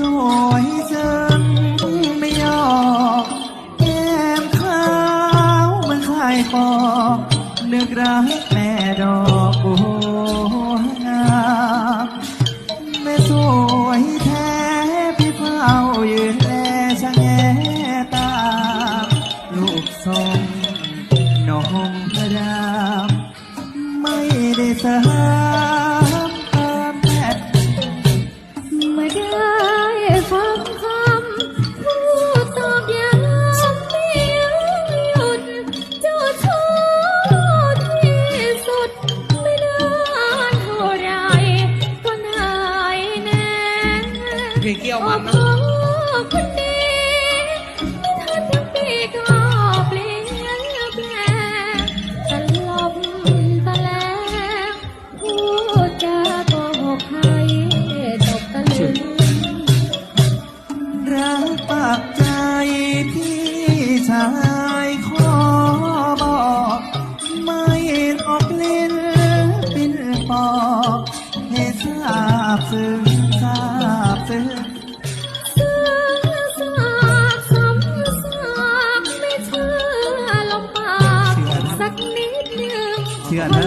สวยซึ้ไม่ยอมแก้มขาวมือช่ปอกนึกรัแม่ดอกบัวแม่สวยแท้พี่เฝ้ยืนแลชะแงตา ลูกทรงนองกระดามไม่ได้สา เพลงเกี่ยวมันนะอคนดีไม่ทันทั้งปีก็เปลี่ยนแปลงตลบตะแลงพูดจาโกหกให้ตกตะลึงรักปากใจพี่ชายขอบอก ไม่ออกลิ้นปิ้นปอกให้ทราบซึ้ง เชื่อนะ